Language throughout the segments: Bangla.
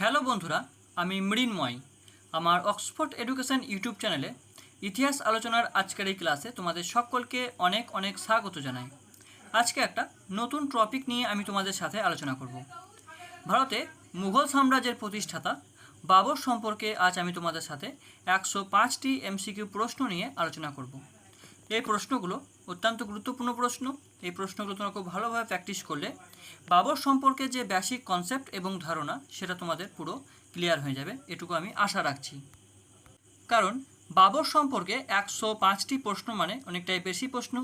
হ্যালো বন্ধুরা, আমি মৃন্ময় আমার অক্সফোর্ড এডুকেশন ইউটিউব চ্যানেলে ইতিহাস আলোচনার আজকের এই ক্লাসে তোমাদের সকলকে অনেক অনেক স্বাগত জানাই। আজকে একটা নতুন টপিক নিয়ে আমি তোমাদের সাথে আলোচনা করব। ভারতে মুঘল সাম্রাজ্যের প্রতিষ্ঠাতা বাবর সম্পর্কে আজ আমি তোমাদের সাথে একশো পাঁচটি এমসিকিউ প্রশ্ন নিয়ে আলোচনা করব। এই প্রশ্নগুলো অত্যন্ত গুরুত্বপূর্ণ প্রশ্ন। এই প্রশ্নগুলো তোমরা খুব ভালোভাবে প্র্যাকটিস করলে বাবর সম্পর্কে যে বেসিক কনসেপ্ট এবং ধারণা, সেটা তোমাদের পুরো ক্লিয়ার হয়ে যাবে। এটুকু আমি আশা রাখছি। কারণ বাবর সম্পর্কে একশো পাঁচটি প্রশ্ন মানে অনেকটাই বেশি প্রশ্ন।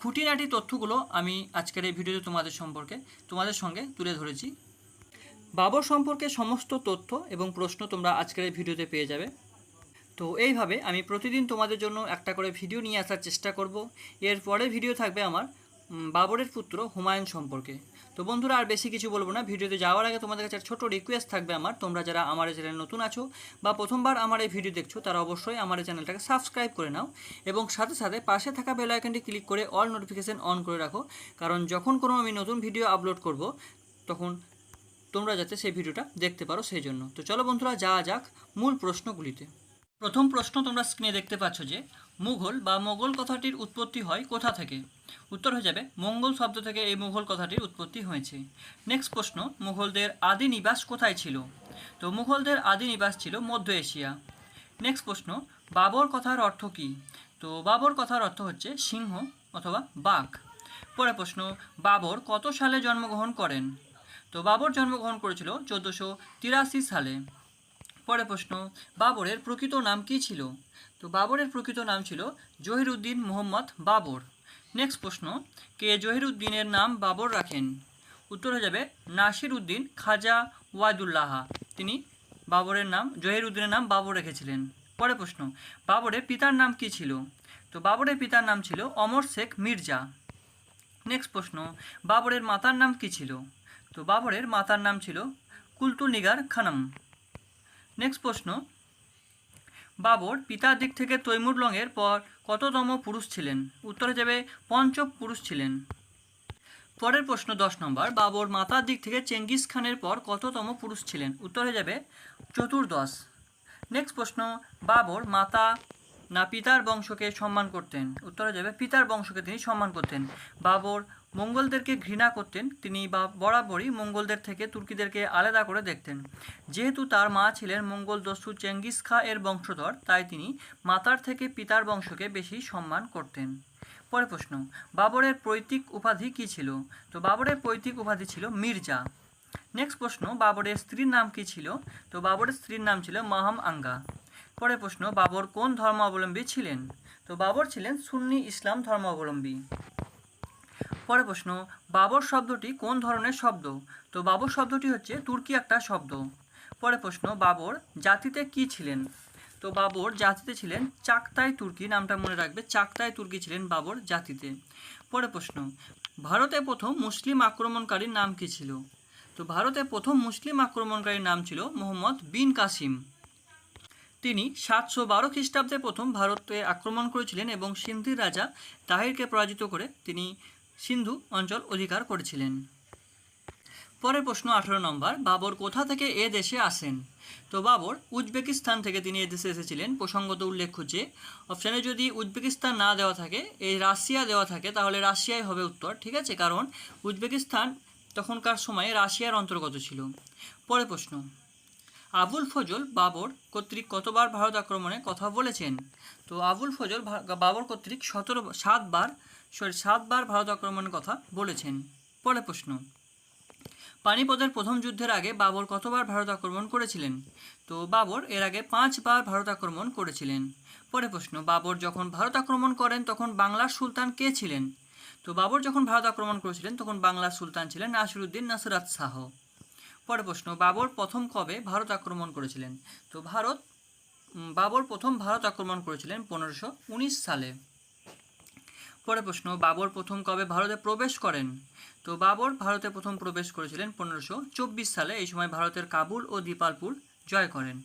খুঁটিনাটি তথ্যগুলো আমি আজকের এই ভিডিওতে তোমাদের সম্পর্কে, তোমাদের সঙ্গে তুলে ধরেছি। বাবর সম্পর্কে সমস্ত তথ্য এবং প্রশ্ন তোমরা আজকের এই ভিডিওতে পেয়ে যাবে। তো এইভাবে আমি প্রতিদিন তোমাদের জন্য একটা করে ভিডিও নিয়ে আসার চেষ্টা করব। এর পরের ভিডিও থাকবে আমার বাবরের পুত্র হুমায়ুন সম্পর্কে। তো বন্ধুরা, আর বেশি কিছু বলব না। ভিডিওতে যাওয়ার আগে তোমাদের কাছে ছোট রিকোয়েস্ট থাকবে আমার। তোমরা যারা আমার এই চ্যানেল নতুন আছো বা প্রথমবার আমার এই ভিডিও দেখছ, তারা অবশ্যই আমার এই চ্যানেলটাকে সাবস্ক্রাইব করে নাও এবং সাথে সাথে পাশে থাকা বেল আইকনটি ক্লিক করে অল নোটিফিকেশন অন করে রাখো। কারণ যখন কোনো আমি নতুন ভিডিও আপলোড করব, তখন তোমরা যাতে সেই ভিডিওটা দেখতে পারো সেই জন্য। তো চলো বন্ধুরা, যাওয়া যাক মূল প্রশ্নগুলিতে। প্রথম প্রশ্ন তোমরা স্ক্রিনে দেখতে পাচ্ছ যে, মুঘল বা মোগল কথাটির উৎপত্তি হয় কোথা থেকে? উত্তর হয়ে যাবে, মঙ্গল শব্দ থেকে এই মুঘল কথাটির উৎপত্তি হয়েছে। নেক্সট প্রশ্ন, মুঘলদের আদি নিবাস কোথায় ছিল? তো মুঘলদের আদি নিবাস ছিল মধ্য এশিয়া। নেক্সট প্রশ্ন, বাবর কথার অর্থ কী? তো বাবর কথার অর্থ হচ্ছে সিংহ অথবা বাঘ। পরে প্রশ্ন, বাবর কত সালে জন্মগ্রহণ করেন? তো বাবর জন্মগ্রহণ করেছিল চোদ্দোশো তিরাশি সালে। পরে প্রশ্ন, বাবরের প্রকৃত নাম কী ছিল? তো বাবরের প্রকৃত নাম ছিল জহিরুদ্দিন মোহাম্মদ বাবর। নেক্সট প্রশ্ন, কে জহিরুদ্দিনের নাম বাবর রাখেন? উত্তর হয়ে যাবে নাসির উদ্দিন খাজা ওয়াদুল্লাহা। তিনি বাবরের নাম, জহিরুদ্দিনের নাম বাবর রেখেছিলেন। পরে প্রশ্ন, বাবরের পিতার নাম কী ছিল? তো বাবরের পিতার নাম ছিল অমর শেখ মির্জা। নেক্সট প্রশ্ন, বাবরের মাতার নাম কী ছিল? তো বাবরের মাতার নাম ছিল কুলতুনিগার খানম। নেক্সট প্রশ্ন। বাবর পিতার দিক থেকে তৈমুর লংয়ের পর কততম পুরুষ ছিলেন? উত্তরে যাবে পঞ্চম পুরুষ ছিলেন। পরের প্রশ্ন দশ নম্বর। বাবর মাতার দিক থেকে চেঙ্গিস খানের পর কততম পুরুষ ছিলেন? উত্তরে যাবে চতুর্দশ। নেক্সট প্রশ্ন। বাবর মাতা না পিতার বংশকে সম্মান করতেন? উত্তরে যাবে পিতার বংশকে তিনি সম্মান করতেন। বাবর মঙ্গলদেরকে ঘৃণা করতেন, তিনি বা বরাবরই মঙ্গলদের থেকে তুর্কিদেরকে আলাদা করে দেখতেন। যেহেতু তার মা ছিলেন মঙ্গল দস্যু চেঙ্গিস খা এর বংশধর, তাই তিনি মাতার থেকে পিতার বংশকে বেশি সম্মান করতেন। পরে প্রশ্ন, বাবরের পৈতৃক উপাধি কী ছিল? তো বাবরের পৈতৃক উপাধি ছিল মির্জা। নেক্সট প্রশ্ন, বাবরের স্ত্রীর নাম কী ছিল? তো বাবরের স্ত্রীর নাম ছিল মাহাম আঙ্গা। পরে প্রশ্ন, বাবর কোন ধর্মাবলম্বী ছিলেন? তো বাবর ছিলেন সুন্নি ইসলাম ধর্মাবলম্বী। পরের প্রশ্ন, বাবর শব্দটি কোন ধরনের শব্দ? তো বাবর শব্দটি হচ্ছে তুর্কি একটা শব্দ। পরে প্রশ্ন, বাবর জাতিতে কি ছিলেন? তো বাবর জাতিতে ছিলেন চাকতাই তুর্কি, নামটা মনে রাখবে, চাকতাই তুর্কি ছিলেন বাবর জাতিতে। পরে প্রশ্ন, ভারতে প্রথম মুসলিম আক্রমণকারীর নাম কি ছিল? তো ভারতে প্রথম মুসলিম আক্রমণকারীর নাম ছিল মোহাম্মদ বিন কাসিম। তিনি সাতশো বারো খ্রিস্টাব্দে প্রথম ভারতে আক্রমণ করেছিলেন এবং সিন্ধির রাজা তাহিরকে পরাজিত করে তিনি সিন্ধু অঞ্চল অধিকার করেছিলেন। পরের প্রশ্ন, আঠেরো নম্বর, বাবর কোথা থেকে এ দেশে আসেন? তো বাবর উজবেকিস্তান থেকে তিনি এ দেশে এসেছিলেন। প্রসঙ্গত উল্লেখ্য যে, অপশানে যদি উজবেকিস্তান না দেওয়া থাকে এই রাশিয়া দেওয়া থাকে, তাহলে রাশিয়াই হবে উত্তর, ঠিক আছে? কারণ উজবেকিস্তান তখনকার সময়ে রাশিয়ার অন্তর্গত ছিল। পরে প্রশ্ন, আবুল ফজল বাবর কর্তৃক কতবার ভারত আক্রমণে কথা বলেছেন? তো আবুল ফজল বাবর কর্তৃক সতেরো, সাতবার সরি সাতবার ভারত আক্রমণের কথা বলেছেন। পরের প্রশ্ন। পানিপথের প্রথম যুদ্ধের আগে বাবর কতবার ভারত আক্রমণ করেছিলেন? তো বাবর এর আগে পাঁচবার ভারত আক্রমণ করেছিলেন। পরে প্রশ্ন, বাবর যখন ভারত আক্রমণ করেন তখন বাংলার সুলতান কে ছিলেন? তো বাবর যখন ভারত আক্রমণ করেছিলেন তখন বাংলার সুলতান ছিলেন নাসিরুদ্দিন নাসরাত শাহ। পরে প্রশ্ন, বাবর প্রথম কবে ভারত আক্রমণ করেছিলেন? তো ভারত বাবর প্রথম ভারত আক্রমণ করেছিলেন পনেরোশো সালে। পরে প্রশ্ন, বাবর প্রথম কবে ভারতে প্রবেশ করেন? তো বাবর ভারতে প্রথম প্রবেশ করেছিলেন পনেরোশো চব্বিশ সালে, এই সময় ভারতের কাবুল ও দীপালপুর জয় করেন।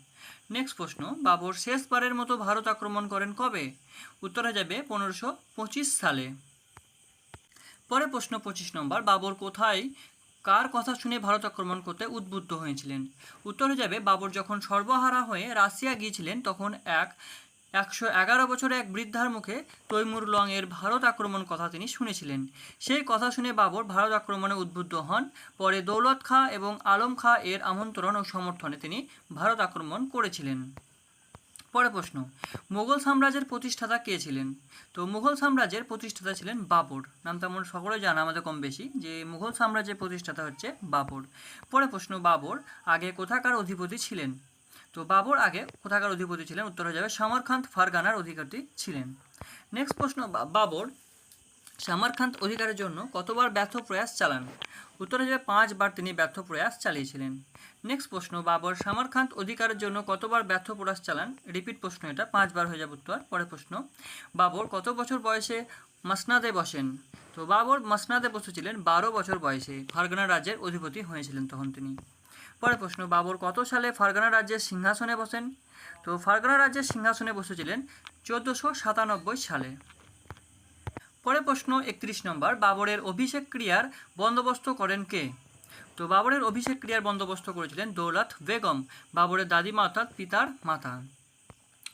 নেক্সট প্রশ্ন, বাবর শেষবারের মতো ভারত আক্রমণ করেন কবে? উত্তরে যাবে পনেরোশো পঁচিশ সালে। পরে প্রশ্ন, পঁচিশ নম্বর, বাবর কোথায়, কার কথা শুনে ভারত আক্রমণ করতে উদ্বুদ্ধ হয়েছিলেন? উত্তর হয়ে যাবে, বাবর যখন সর্বহারা হয়ে রাশিয়া গিয়েছিলেন, তখন এক একশো এগারো বছরে এক বৃদ্ধার মুখে তৈমুর লং এর ভারত আক্রমণ কথা তিনি শুনেছিলেন। সেই কথা শুনে বাবর ভারত আক্রমণে উদ্বুদ্ধ হন। পরে দৌলত খাঁ এবং আলম খাঁ এর আমন্ত্রণ ও সমর্থনে তিনি ভারত আক্রমণ করেছিলেন। পরে প্রশ্ন মুঘল সাম্রাজ্যের প্রতিষ্ঠাতা কে ছিলেন? তো মুঘল সাম্রাজ্যের প্রতিষ্ঠাতা ছিলেন বাবর। নাম তেমন সকলে জানা, আমাদের কম বেশি। যে মুঘল সাম্রাজ্যের প্রতিষ্ঠাতা হচ্ছে বাবর। পরে প্রশ্ন, বাবর আগে কোথাকার অধিপতি ছিলেন? তো বাবর আগে কোথাকার অধিপতি ছিলেন? উত্তর হয়ে যাবে সামরখান্ত ফারগানার অধিকারী ছিলেন। নেক্সট প্রশ্ন বাবর, সামরখান্ত অধিকারের জন্য কতবার ব্যর্থ প্রয়াস চালান? উত্তর হয়ে যাবে পাঁচবার তিনি ব্যর্থ প্রয়াস চালিয়েছিলেন। নেক্সট প্রশ্ন, বাবর, সামরখান্ত অধিকারের জন্য কতবার ব্যর্থ প্রয়াস চালান? রিপিট প্রশ্ন এটা, পাঁচবার হয়ে যাবে উত্তর। পরের প্রশ্ন, বাবর, কত বছর বয়সে মাসনাদে বসেন? তো বাবর মাসনাদে বসেছিলেন বারো বছর বয়সে। ফারগানা রাজ্যের অধিপতি হয়েছিলেন তখন তিনি। পরের প্রশ্ন, বাবর কত সালে ফারগানা রাজ্যের সিংহাসনে বসেন? তো ফারগানা রাজ্যের সিংহাসনে বসেছিলেন চোদ্দোশো সাতানব্বই সালে। পরে প্রশ্ন, একত্রিশ নম্বর, বাবরের অভিষেক ক্রিয়ার বন্দোবস্ত করেন কে? তো বাবরের অভিষেক ক্রিয়ার বন্দোবস্ত করেছিলেন দৌলত বেগম, বাবরের দাদিমা অর্থাৎ পিতার মাতা।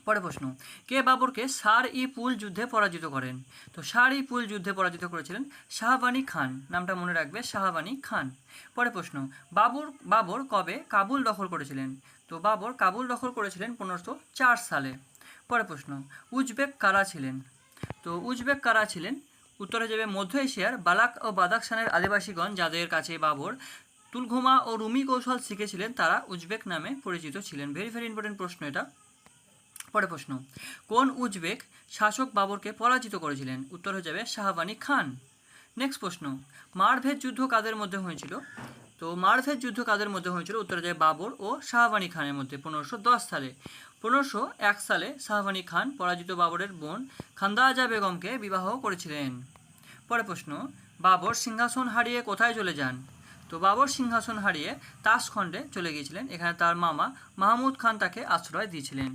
পরে প্রশ্ন, কে বাবরকে সার ই পুল যুদ্ধে পরাজিত করেন? তো সার ই পুল যুদ্ধে পরাজিত করেছিলেন শাহবানী খান, নামটা মনে রাখবে, শাহবানী খান। পরে প্রশ্ন, বাবর বাবর কবে কাবুল দখল করেছিলেন? তো বাবর কাবুল দখল করেছিলেন পনেরোশো চার সালে। পরে প্রশ্ন, উজবেক কারা ছিলেন? তো উজবেক কারা ছিলেন? উত্তরে যাবে মধ্য এশিয়ার বালাক ও বাদাকশানের আদিবাসীগণ যাদের কাছে বাবর তুলঘুমা ও রুমি কৌশল শিখেছিলেন, তারা উজবেক নামে পরিচিত ছিলেন। ভেরি ভেরি ইম্পর্টেন্ট প্রশ্ন এটা। পরে প্রশ্ন। কোন উজবেক শাসক বাবরকে পরাজিত করেছিলেন? উত্তর হয়ে যাবে শাহবানী খান। নেক্সট প্রশ্ন মারভেদ যুদ্ধ কাদের মধ্যে হয়েছিল? তো মারভেদ যুদ্ধ কাদের মধ্যে হয়েছিল? উত্তরে যায় বাবর ও শাহবানী খানের মধ্যে, পনেরোশো দশ সালে। পনেরোশো এক সালে শাহবানী খান পরাজিত বাবরের বোন খান্দাজা বেগমকে বিবাহ করেছিলেন। পরে প্রশ্ন, বাবর সিংহাসন হারিয়ে কোথায় চলে যান? তো বাবর সিংহাসন হারিয়ে তাসখণ্ডে চলে গিয়েছিলেন। এখানে তার মামা মাহমুদ খান তাকে আশ্রয় দিয়েছিলেন।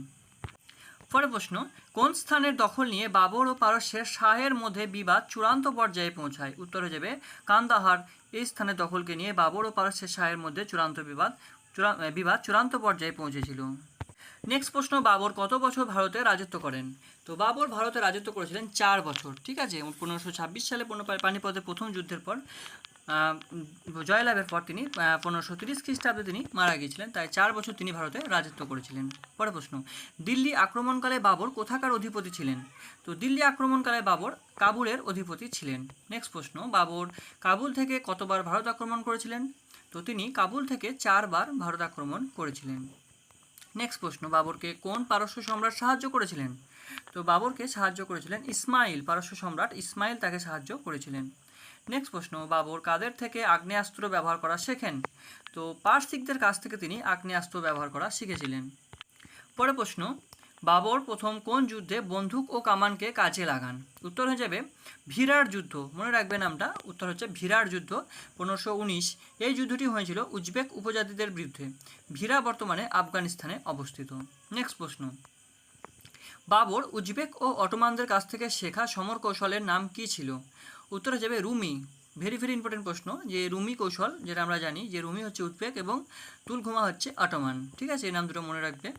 পরে প্রশ্ন, কোন স্থানের দখল নিয়ে বাবর ও পারস্যের শাহের মধ্যে বিবাদ চূড়ান্ত পর্যায়ে পৌঁছায়? উত্তর হয়ে যাবে, কান্দাহার এই স্থানের দখলকে নিয়ে বাবর ও পারস্যের শাহের মধ্যে চূড়ান্ত বিবাদ বিবাদ চূড়ান্ত পর্যায়ে পৌঁছেছিল। নেক্সট প্রশ্ন, বাবর কত বছর ভারতে রাজত্ব করেন? তো বাবর ভারতে রাজত্ব করেছিলেন চার বছর, ঠিক আছে? পনেরোশো ছাব্বিশ সালে পানিপথের প্রথম যুদ্ধের পর। জয়লাভের পর তিনি পনেরোশো তিরিশ খ্রিস্টাব্দে তিনি মারা গিয়েছিলেন। তাই চার বছর তিনি ভারতে রাজত্ব করেছিলেন। পরে প্রশ্ন, দিল্লি আক্রমণকালে বাবর কোথাকার অধিপতি ছিলেন? তো দিল্লি আক্রমণকালে বাবর কাবুলের অধিপতি ছিলেন। নেক্সট প্রশ্ন, বাবর কাবুল থেকে কতবার ভারত আক্রমণ করেছিলেন? তো তিনি কাবুল থেকে চারবার ভারত আক্রমণ করেছিলেন। নেক্সট প্রশ্ন, বাবরকে কোন পারস্য সম্রাট সাহায্য করেছিলেন? তো বাবরকে সাহায্য করেছিলেন ইসমাইল। পারস্য সম্রাট ইসমাইল তাকে সাহায্য করেছিলেন। নেক্সট প্রশ্ন, বাবর কাদের থেকে আগ্নেয়াস্ত্র ব্যবহার করা শেখেন? তো পার্সিকদের কাছ থেকে তিনি আগ্নেয়াস্ত্র ব্যবহার করা শিখেছিলেন। পরে প্রশ্ন, বাবর প্রথম কোন যুদ্ধে বন্দুক ও কামানকে কাজে লাগান? উত্তর হয়ে যাবে, ভিরার যুদ্ধ। মনে রাখবে নামটা, উত্তর হচ্ছে ভিরার যুদ্ধ, পনেরোশো এই যুদ্ধটি হয়েছিল উজবেক উপজাতিদের বিরুদ্ধে। ভিরা বর্তমানে আফগানিস্তানে অবস্থিত। নেক্সট প্রশ্ন, বাবর উজবেক ও অটোমানদের কাছ থেকে শেখা সমর কৌশলের নাম কী ছিল? উত্তর হয়ে যাবে রুমি। ভেরি ভেরি ইম্পর্টেন্ট প্রশ্ন যে রুমি কৌশল, যেটা আমরা জানি যে রুমি হচ্ছে উজবেক এবং তুলঘুমা হচ্ছে অটোমান ঠিক আছে? এই নাম দুটো মনে রাখবে।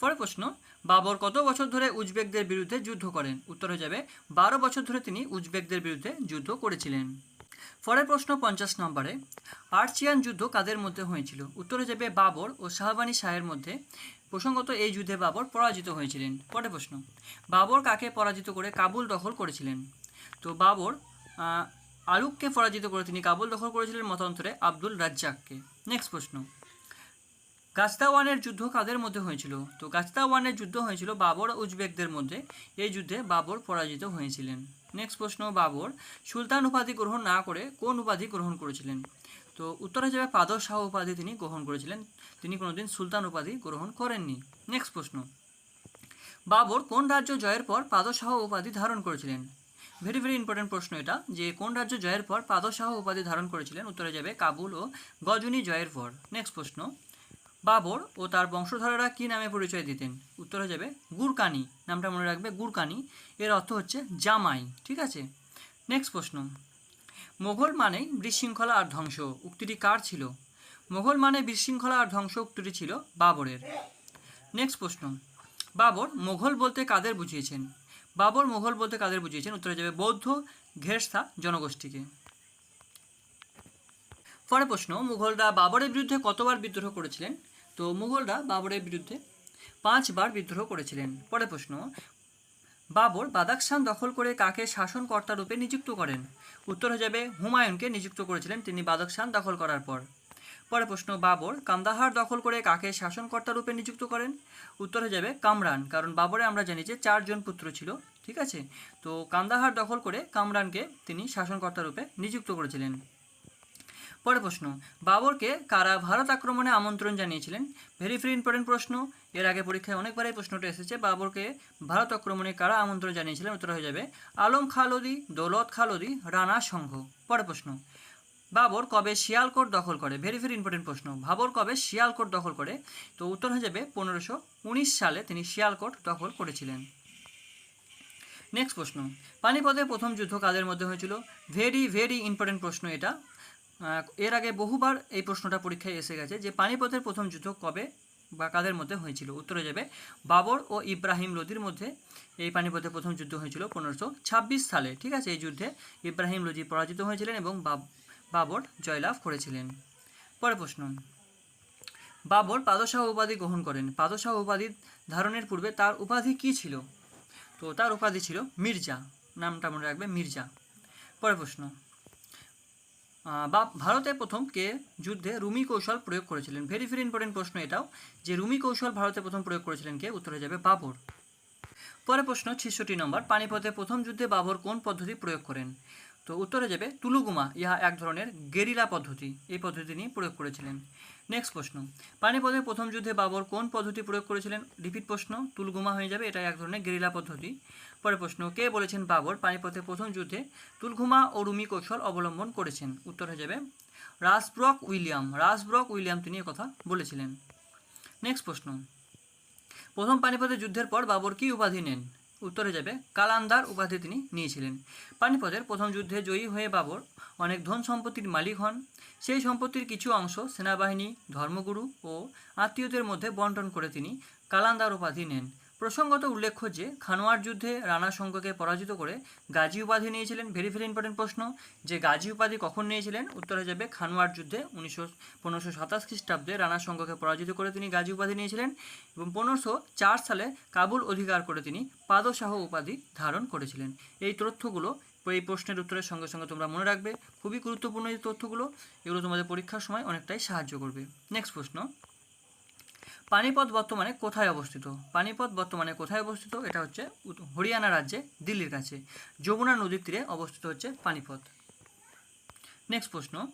পরে প্রশ্ন, বাবর কত বছর ধরে উজবেকদের বিরুদ্ধে যুদ্ধ করেন? উত্তর হয়ে যাবে, বারো বছর ধরে তিনি উজবেকদের বিরুদ্ধে যুদ্ধ করেছিলেন। পরের প্রশ্ন, পঞ্চাশ নম্বরে আর্চিয়ান যুদ্ধ কাদের মধ্যে হয়েছিল? উত্তর যাবে, বাবর ও শাহবানী শাহের মধ্যে। প্রসঙ্গত, এই যুদ্ধে বাবর পরাজিত হয়েছিলেন। পরের প্রশ্ন, বাবর কাকে পরাজিত করে কাবুল দখল করেছিলেন? তো বাবর আলুককে পরাজিত করে তিনি কাবুল দখল করেছিলেন মতান্তরে আব্দুল রাজ্জাককে। নেক্সট প্রশ্ন। গাস্তাওয়ানের যুদ্ধ কাদের মধ্যে হয়েছিল? তো গাস্তাওয়ানের যুদ্ধ হয়েছিল বাবর উজবেকদের মধ্যে। এই যুদ্ধে বাবর পরাজিত হয়েছিলেন। নেক্সট প্রশ্ন, বাবর, সুলতান উপাধি গ্রহণ না করে কোন উপাধি গ্রহণ করেছিলেন? তো উত্তর হিসেবে পাদর শাহ উপাধি তিনি গ্রহণ করেছিলেন। তিনি কোনোদিন সুলতান উপাধি গ্রহণ করেননি। নেক্সট প্রশ্ন। বাবর কোন রাজ্য জয়ের পর পাদশাহ উপাধি ধারণ করেছিলেন? ভেরি ভেরি ইম্পর্টেন্ট প্রশ্ন এটা, যে কোন রাজ্য জয়ের পর পাদশাহ উপাধি ধারণ করেছিলেন? উত্তরে যাবে কাবুল ও গজনী জয়ের পর। নেক্সট প্রশ্ন। বাবর ও তার বংশধরেরা কী নামে পরিচয় দিতেন? উত্তরে যাবে গুরকানি, নামটা মনে রাখবে গুরকানি। এর অর্থ হচ্ছে জামাই, ঠিক আছে? নেক্সট প্রশ্ন। মোগল মানেই বিশৃঙ্খলা আর ধ্বংস, উক্তিটি কার ছিল? মোঘল মানে বিশৃঙ্খলা আর ধ্বংস, উক্তিটি ছিল বাবরের। নেক্সট প্রশ্ন। বাবর মোঘল বলতে কাদের বুঝিয়েছেন? বাবর মোগল বলতে কাদের বুঝিয়েছেন? উত্তরে যাবে বৌদ্ধ ঘেরস্থা জনগোষ্ঠীকে। পরে প্রশ্ন, মুঘলরা বাবরের বিরুদ্ধে কতবার বিদ্রোহ করেছিলেন? তো মুঘলরা বাবরের বিরুদ্ধে পাঁচবার বিদ্রোহ করেছিলেন। পরে প্রশ্ন, বাবর বাদাকশান দখল করে কাকে শাসনকর্তা রূপে নিযুক্ত করেন? উত্তর হয়ে যাবে হুমায়ুনকে নিযুক্ত করেছিলেন। তিনি বাদাকশান দখল করার পর। পরে প্রশ্ন, বাবর কান্দাহার দখল করে কাকে শাসনকর্তা রূপে নিযুক্ত করেন? উত্তর হয়ে যাবে কামরান, কারণ বাবরে আমরা জানি যে চারজন পুত্র ছিল, ঠিক আছে? তো কান্দাহার দখল করে কামরানকে তিনি শাসনকর্তা রূপে নিযুক্ত করেছিলেন। পরে প্রশ্ন, বাবরকে কারা ভারত আক্রমণে আমন্ত্রণ জানিয়েছিলেন? ভেরি ভেরি ইম্পর্টেন্ট প্রশ্ন। এর আগে পরীক্ষায় অনেকবার এই প্রশ্নটা এসেছে, বাবরকে ভারত আক্রমণে কারা আমন্ত্রণ জানিয়েছিলেন? উত্তর হয়ে যাবে আলম খালদি, দৌলত খালদি, রানা সংঘ। পরে প্রশ্ন বাবর কবে শিয়ালকোট দখল করে? ভেরি ভেরি ইম্পর্টেন্ট প্রশ্ন। বাবর কবে শিয়ালকোট দখল করে? তো উত্তর হয়ে যাবে পনেরোশো সালে তিনি শিয়ালকোট দখল করেছিলেন। নেক্সট প্রশ্ন। পানিপথের প্রথম যুদ্ধ কাদের মধ্যে হয়েছিল? ভেরি ভেরি ইম্পর্টেন্ট প্রশ্ন এটা। এর আগে বহুবার এই প্রশ্নটা পরীক্ষায় এসে গেছে যে পানিপথের প্রথম যুদ্ধ কবে বা কাদের মধ্যে হয়েছিল? উত্তরে যাবে বাবর ও ইব্রাহিম লোদির মধ্যে এই পানিপথের প্রথম যুদ্ধ হয়েছিল পনেরোশো সালে। ঠিক আছে, এই যুদ্ধে ইব্রাহিম লোদি পরাজিত হয়েছিলেন এবং বাবর জয়লাভ করেছিলেন। পরে প্রশ্ন। বাবর পাদশাহ উপাধি গ্রহণ করেন। পাদশাহ উপাধি ধারণের পূর্বে তার উপাধি কী ছিল? তো তার উপাধি ছিল মির্জা। নামটা মনে রাখবে মির্জা। পরে প্রশ্ন। ভারতে প্রথম কে যুদ্ধে রুমি কৌশল প্রয়োগ করেছিলেন? ভেরি ভেরি ইম্পর্টেন্ট প্রশ্ন এটাও, যে রুমি কৌশল ভারতে প্রথম প্রয়োগ করেছিলেন কে? উত্তরে যাবে বাবর। পরে প্রশ্ন, ছেষট্টি নম্বর, পানিপথে প্রথম যুদ্ধে বাবর কোন পদ্ধতি প্রয়োগ করেন? তো উত্তরে যাবে তুলুগুমা। ইহা এক ধরনের গেরিলা পদ্ধতি। এই পদ্ধতি তিনি প্রয়োগ করেছিলেন। নেক্সট প্রশ্ন। পানিপথের প্রথম যুদ্ধে বাবর কোন পদ্ধতি প্রয়োগ করেছিলেন? রিপিট প্রশ্ন, তুলগুমা হয়ে যাবে, এটা এক ধরনের গেরিলা পদ্ধতি। পরে প্রশ্ন, কে বলেছেন বাবর পানিপথের প্রথম যুদ্ধে তুলগুমা ও রুমি কৌশল অবলম্বন করেছেন? উত্তর হয়ে যাবে রাসব্রক উইলিয়াম। রাসব্রক উইলিয়াম তিনি কথা বলেছিলেন। নেক্সট প্রশ্ন। প্রথম পানিপথের যুদ্ধের পর বাবর কী উপাধি নেন? উত্তরে যাবে। কালান্দার উপাধি তিনি নিয়েছিলেন। পানিপথের প্রথম যুদ্ধে জয়ী হয়ে বাবর অনেক ধন সম্পত্তির মালিক হন। সেই সম্পত্তির কিছু অংশ সেনাবাহিনী, ধর্মগুরু ও আত্মীয়দের মধ্যে বন্টন করে তিনি কালান্দার উপাধি নেন। প্রসঙ্গত উল্লেখ্য যে, খানোয়ার যুদ্ধে রানা সংঘকে পরাজিত করে গাজী উপাধি নিয়েছিলেন। ভেরি ভেরি ইম্পর্টেন্ট প্রশ্ন, যে গাজী উপাধি কখন নিয়েছিলেন? উত্তরে যাবে খানোয়ার যুদ্ধে উনিশশো, পনেরোশো সাতাশ খ্রিস্টাব্দে রানা সংঘকে পরাজিত করে তিনি গাজী উপাধি নিয়েছিলেন এবং পনেরোশো চার সালে কাবুল অধিকার করে তিনি পাদশাহ উপাধি ধারণ করেছিলেন। এই তথ্যগুলো, এই প্রশ্নের উত্তরের সঙ্গে সঙ্গে তোমরা মনে রাখবে, খুবই গুরুত্বপূর্ণ এই তথ্যগুলো। এগুলো তোমাদের পরীক্ষার সময় অনেকটাই সাহায্য করবে। নেক্সট প্রশ্ন পানিপথ বর্তমানে কোথায় অবস্থিত? পানিপথ বর্তমানে কোথায় অবস্থিত? এটা হচ্ছে হরিয়ানা রাজ্যে, দিল্লির কাছে। যমুনা নদীর তীরে অবস্থিত হচ্ছে পানিপথ। নেক্সট প্রশ্ন।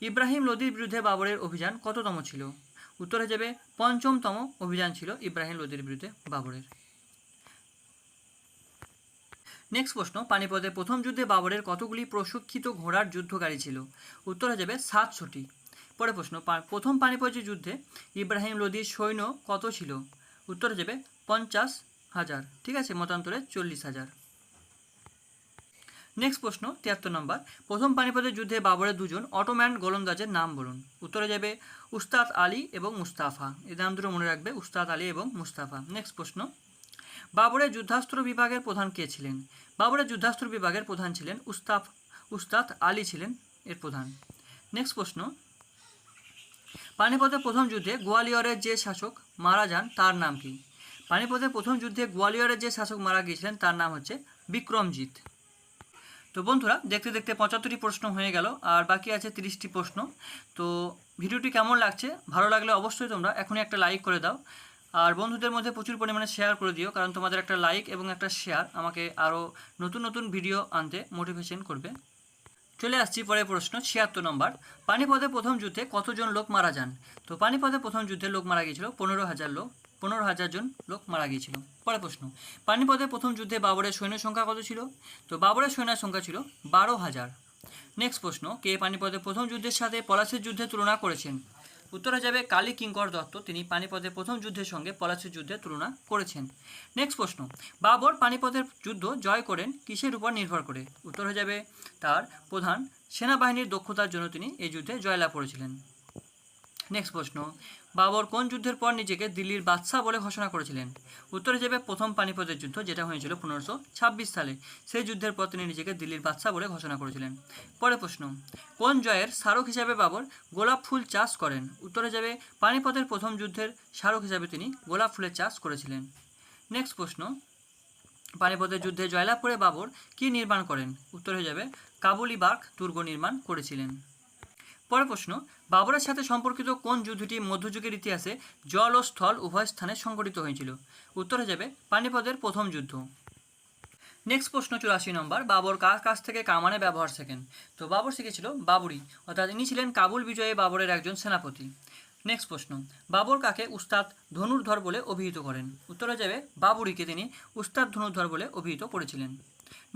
ইব্রাহিম লোদির বিরুদ্ধে বাবরের অভিযান কততম ছিল? উত্তরে যাবে, পঞ্চমতম অভিযান ছিল ইব্রাহিম লোদির বিরুদ্ধে বাবরের। নেক্সট প্রশ্ন। পানিপথের প্রথম যুদ্ধে বাবরের কতগুলি প্রশিক্ষিত ঘোড়ার যুদ্ধগাড়ি ছিল? উত্তরে যাবে, সাতশোটি। পরে প্রশ্ন প্রথম পানিপথের যুদ্ধে ইব্রাহিম লোদির সৈন্য কত ছিল? উত্তরে যাবে পঞ্চাশ হাজার, ঠিক আছে? মতান্তরে চল্লিশ হাজার। নেক্সট প্রশ্ন, তিয়াত্তর নম্বর। প্রথম পানিপথের যুদ্ধে বাবরের দুজন অটোম্যান গোলন্দাজের নাম বলুন। উত্তরে যাবে উস্তাদ আলী এবং মুস্তাফা। এই নাম দুটো মনে রাখবে, উস্তাদ আলী এবং মুস্তাফা। নেক্সট প্রশ্ন, বাবরের যুদ্ধাস্ত্র বিভাগের প্রধান কে ছিলেন? বাবরের যুদ্ধাস্ত্র বিভাগের প্রধান ছিলেন উস্তাফ, উস্তাদ আলী ছিলেন এর প্রধান। নেক্সট প্রশ্ন পানিপথের প্রথম যুদ্ধে গোয়ালিয়রের যে শাসক মারা যান, তার নাম কি? পানিপথের প্রথম যুদ্ধে গোয়ালিয়রের যে শাসক মারা গিয়েছিলেন, তার নাম হচ্ছে বিক্রমজিৎ। তো বন্ধুরা, দেখতে দেখতে পঁচাত্তরটি প্রশ্ন হয়ে গেল, আর বাকি আছে তিরিশটি প্রশ্ন। তো ভিডিওটি কেমন লাগছে, ভালো লাগলে অবশ্যই তোমরা এখনই একটা লাইক করে দাও। আর বন্ধুদের মধ্যে প্রচুর পরিমাণে শেয়ার করে দিও, কারণ তোমাদের একটা লাইক এবং একটা শেয়ার আমাকে আরও নতুন নতুন ভিডিও আনতে মোটিভেশন করবে। চলে আসছি পরের প্রশ্ন, ছিয়াত্তর নম্বর। পানিপথে প্রথম যুদ্ধে কতজন লোক মারা যান? তো পানিপথে প্রথম যুদ্ধে লোক মারা গিয়েছিল পনেরো হাজার লোক, পনেরো হাজার জন লোক মারা গিয়েছিল। পরের প্রশ্ন, পানিপথে প্রথম যুদ্ধে বাবরের সৈন্য সংখ্যা কত ছিল? তো বাবরের সৈন্য সংখ্যা ছিল বারো হাজার। নেক্সট প্রশ্ন, কে পানিপথে প্রথম যুদ্ধের সাথে পলাশির যুদ্ধে তুলনা করেছেন? উত্তরে যাবে কালী কিঙ্কর দত্ত। তিনি পানিপথের প্রথম যুদ্ধের সঙ্গে পলাশির যুদ্ধে তুলনা করেছেন। নেক্সট প্রশ্ন, বাবর পানিপথের যুদ্ধ জয় করেন কিসের উপর নির্ভর করে? উত্তর হয়ে যাবে তার প্রধান সেনাবাহিনীর দক্ষতার জন্য তিনি এই যুদ্ধে জয়লাভ করেছিলেন। নেক্সট প্রশ্ন বাবর কোন যুদ্ধের পর নিজেকে দিল্লির বাদশাহ বলে ঘোষণা করেছিলেন? উত্তরে যাবে প্রথম পানিপথের যুদ্ধ যেটা হয়েছিল পনেরোশো ছাব্বিশ সালে। সেই যুদ্ধের পর তিনি নিজেকে দিল্লির বাদশাহ বলে ঘোষণা করেছিলেন। পরে প্রশ্ন, কোন জয়ের স্মারক হিসাবে বাবর গোলাপ ফুল চাষ করেন? উত্তরে যাবে পানিপথের প্রথম যুদ্ধের স্মারক হিসাবে তিনি গোলাপ ফুলের চাষ করেছিলেন। নেক্সট প্রশ্ন, পানিপথের যুদ্ধে জয়লাভ করে বাবর কি নির্মাণ করেন? উত্তর হয়ে যাবে কাবুলি বাগ দুর্গ নির্মাণ করেছিলেন। পরের প্রশ্ন, বাবরের সাথে সম্পর্কিত কোন যুদ্ধটি মধ্যযুগের ইতিহাসে জল ও স্থল উভয় স্থানে সংঘটিত হয়েছিল? উত্তর হয়ে যাবে, পানিপথের প্রথম যুদ্ধ। নেক্সট প্রশ্ন চুরাশি নম্বর, বাবর কার কাছ থেকে কামানে ব্যবহার শেখেন? তো বাবর শিখেছিল বাবুরি, অর্থাৎ ইনি ছিলেন কাবুল বিজয়ে বাবরের একজন সেনাপতি। নেক্সট প্রশ্ন, বাবর কাকে উস্তাদ ধনুর্ধর বলে অভিহিত করেন? উত্তর হয়ে যাবে, বাবুরিকে তিনি উস্তাদ ধনুর্ধর বলে অভিহিত করেছিলেন।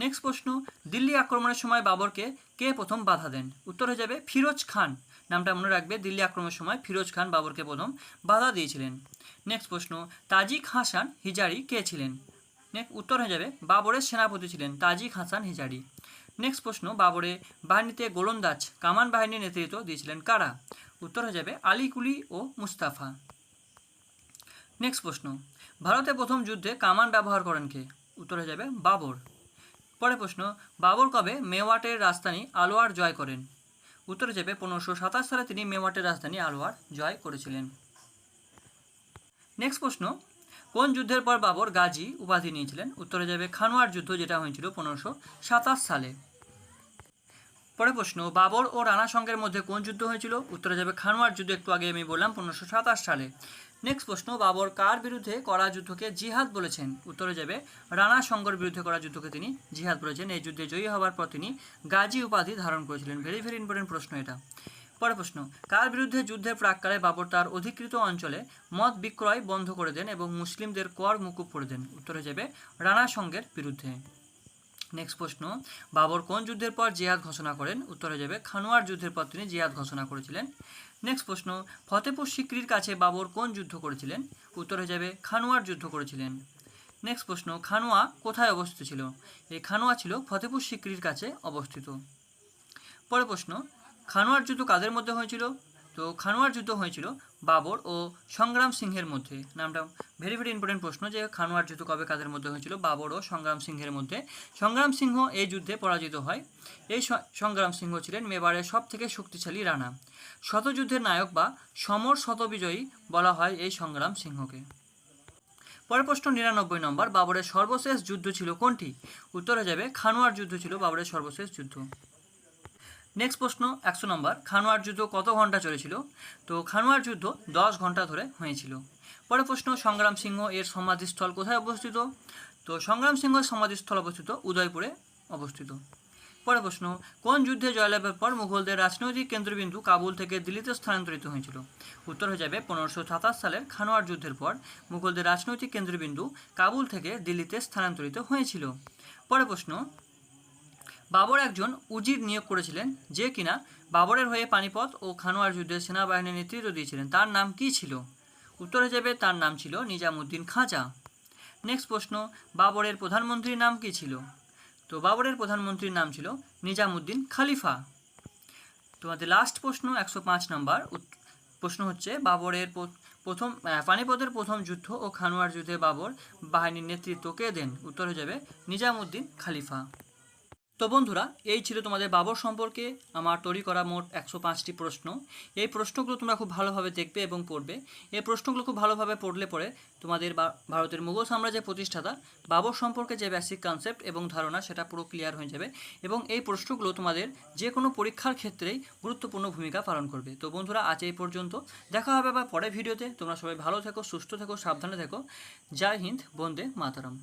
নেক্সট প্রশ্ন, দিল্লি আক্রমণের সময় বাবরকে কে প্রথম বাধা দেন? উত্তর হয়ে যাবে ফিরোজ খান। নামটা মনে রাখবে, দিল্লি আক্রমণের সময় ফিরোজ খান বাবরকে প্রথম বাধা দিয়েছিলেন। নেক্সট প্রশ্ন, তাজিক হাসান হিজারি কে ছিলেন? উত্তর হয়ে যাবে, বাবরের সেনাপতি ছিলেন তাজিক হাসান হিজারি। নেক্সট প্রশ্ন, বাবরে বাহিনীতে গোলন্দাজ কামান বাহিনীর নেতৃত্ব দিয়েছিলেন কারা? উত্তর হয়ে যাবে আলিকুলি ও মুস্তাফা। নেক্সট প্রশ্ন, ভারতে প্রথম যুদ্ধে কামান ব্যবহার করেন কে? উত্তর হয়ে যাবে, বাবর। পরের প্রশ্ন, বাবর কবে মেওয়াটের রাজধানী আলোয়ার জয় করেন? উত্তর যাবে পনেরোশো সাতাশ সালে তিনি মেওয়াটের রাজধানী আলোয়ার জয় করেছিলেন। নেক্সট প্রশ্ন, কোন যুদ্ধের পর বাবর গাজী উপাধি নিয়েছিলেন? উত্তরে যাবে খানোয়ার যুদ্ধ, যেটা হয়েছিল পনেরোশো সাতাশ সালে। পরে প্রশ্ন, বাবর ও রানা সঙ্গের মধ্যে কোন যুদ্ধ হয়েছিল? উত্তরে যাবে খানোয়ার যুদ্ধ, একটু আগে আমি বললাম পনেরোশো সাতাশ সালে। নেক্সট প্রশ্ন, বাবর কার বিরুদ্ধে করা যুদ্ধকে জিহাদ বলেছেন? উত্তরে যাবে, রানা সঙ্গর বিরুদ্ধে করা যুদ্ধকে তিনি জিহাদ বলেছেন। এই যুদ্ধে জয়ী হওয়ার পর তিনি গাজী উপাধি ধারণ করেছিলেন। ভেরি ভেরি ইম্পর্টেন্ট প্রশ্ন এটা। পরের প্রশ্ন, কার বিরুদ্ধে যুদ্ধের প্রাককালে বাবর তার অধিকৃত অঞ্চলে মদ বিক্রয় বন্ধ করে দেন এবং মুসলিমদের কর মুকুব করে দেন? উত্তরে যাবে, রানা সঙ্গের বিরুদ্ধে। নেক্সট প্রশ্ন, বাবর কোন যুদ্ধের পর জিহাদ ঘোষণা করেন? উত্তরে যাবে, খানোয়ার যুদ্ধের পর তিনি জিহাদ ঘোষণা করেছিলেন। নেক্সট প্রশ্ন, ফতেপুর সিক্রির কাছে বাবর কোন যুদ্ধ করেছিলেন? উত্তরে যাবে, খানোয়ার যুদ্ধ করেছিলেন। নেক্সট প্রশ্ন, খানোয়া কোথায় অবস্থিত ছিল? এই খানোয়া ছিল ফতেপুর সিক্রির কাছে অবস্থিত। পরের প্রশ্ন, খানোয়ার যুদ্ধ কাদের মধ্যে হয়েছিল? তো, খানোয়ার যুদ্ধ হয়েছিল বাবর ও সংগ্রাম সিংহের মধ্যে। নামটা ভেরি ভেরি ইম্পর্টেন্ট প্রশ্ন যে খানোয়ার যুদ্ধ কবে কাদের মধ্যে হয়েছিল? বাবর ও সংগ্রাম সিংহের মধ্যে। সংগ্রাম সিংহ এই যুদ্ধে পরাজিত হয়। এই সংগ্রাম সিংহ ছিলেন মেবারের সব থেকে শক্তিশালী রানা শতযুদ্ধের নায়ক বা সমর শতবিজয়ী বলা হয় এই সংগ্রাম সিংহকে। পরের প্রশ্ন, নিরানব্বই নম্বর। বাবরের সর্বশেষ যুদ্ধ ছিল কোনটি? উত্তরে যাবে খানোয়ার যুদ্ধ ছিল বাবরের সর্বশেষ যুদ্ধ। নেক্সট প্রশ্ন, একশো নম্বর। খানোয়ার যুদ্ধ কত ঘণ্টা চলেছিল? তো খানোয়ার যুদ্ধ দশ ঘণ্টা ধরে হয়েছিল। পরের প্রশ্ন, সংগ্রাম সিংহ এর সমাধিস্থল কোথায় অবস্থিত? তো সংগ্রাম সিংহের সমাধিস্থল অবস্থিত উদয়পুরে অবস্থিত। পরের প্রশ্ন, কোন যুদ্ধে জয়লাভের পর মুঘলদের রাজনৈতিক কেন্দ্রবিন্দু কাবুল থেকে দিল্লিতে স্থানান্তরিত হয়েছিল? উত্তর হয়ে যাবে, পনেরোশো সাতাশ সালের খানোয়ার যুদ্ধের পর মুঘলদের রাজনৈতিক কেন্দ্রবিন্দু কাবুল থেকে দিল্লিতে স্থানান্তরিত হয়েছিল। পরের প্রশ্ন বাবর একজন উজির নিয়োগ করেছিলেন, যে কিনা বাবরের হয়ে পানিপথ ও খানোয়ার যুদ্ধে সেনাবাহিনীর নেতৃত্ব দিয়েছিলেন। তার নাম কি ছিল? উত্তর হিসেবে তার নাম ছিল নিজামুদ্দিন খাঁচা নেক্সট প্রশ্ন, বাবরের প্রধানমন্ত্রীর নাম কি ছিল? তো বাবরের প্রধানমন্ত্রীর নাম ছিল নিজামুদ্দিন খালিফা। তোমাদের লাস্ট প্রশ্ন, একশো পাঁচ নম্বর। প্রশ্ন হচ্ছে, বাবরের প্রথম পানিপথের প্রথম যুদ্ধ ও খানোয়ার যুদ্ধে বাবর বাহিনীর নেতৃত্ব কে দেন? উত্তর হয়ে যাবে, নিজামুদ্দিন খালিফা। তো বন্ধুরা, এই ছিল তোমাদের বাবর সম্পর্কে। আমার তৈরি করা মোট একশো পাঁচটি প্রশ্ন। এই প্রশ্নগুলো তোমরা খুব ভালোভাবে দেখবে এবং পড়বে। এই প্রশ্নগুলো খুব ভালোভাবে পড়লে পরে তোমাদের ভারতের মুঘল সাম্রাজ্যের প্রতিষ্ঠাতা বাবর সম্পর্কে যে বেসিক কনসেপ্ট এবং ধারণা, সেটা পুরো ক্লিয়ার হয়ে যাবে এবং এই প্রশ্নগুলো তোমাদের যে কোনো পরীক্ষার ক্ষেত্রেই গুরুত্বপূর্ণ ভূমিকা পালন করবে। তো বন্ধুরা, আজ এই পর্যন্ত। দেখা হবে আবার পরের ভিডিওতে। তোমরা সবাই ভালো থেকো, সুস্থ থেকো, সাবধানে থেকো। জয় হিন্দ, বন্দে মাতারাম।